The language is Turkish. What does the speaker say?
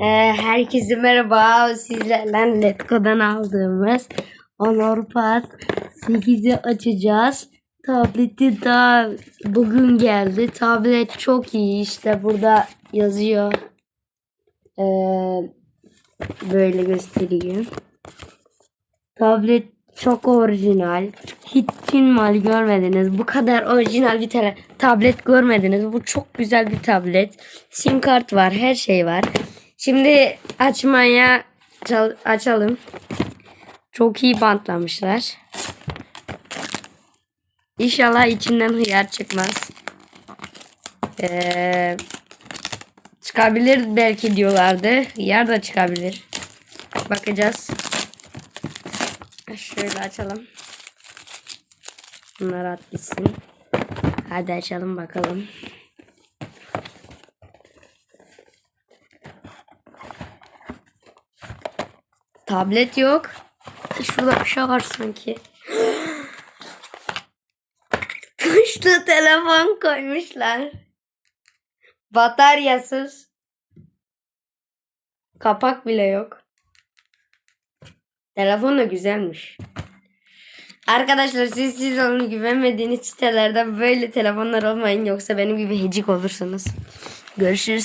Ee, herkese merhaba. Sizlerle Letgo'dan aldığımız Honor Pass 8'i açacağız. Tableti daha bugün geldi. Tablet çok iyi. İşte burada yazıyor. Ee, böyle göstereyim. Tablet çok orijinal. Hiç mal görmediniz. Bu kadar orijinal bir tane tablet görmediniz. Bu çok güzel bir tablet. Sim kart var. Her şey var. Şimdi açmaya çal- açalım. Çok iyi bantlamışlar. İnşallah içinden hıyar çıkmaz. Ee, çıkabilir belki diyorlardı. Hıyar da çıkabilir. Bakacağız. Şöyle açalım. Bunlar at. Hadi açalım bakalım. Tablet yok. Şurada bir şey var sanki. Tuşlu telefon koymuşlar. Bataryasız. Kapak bile yok. Telefon da güzelmiş. Arkadaşlar siz siz onun güvenmediğiniz sitelerde böyle telefonlar olmayın yoksa benim gibi hecik olursunuz. Görüşürüz.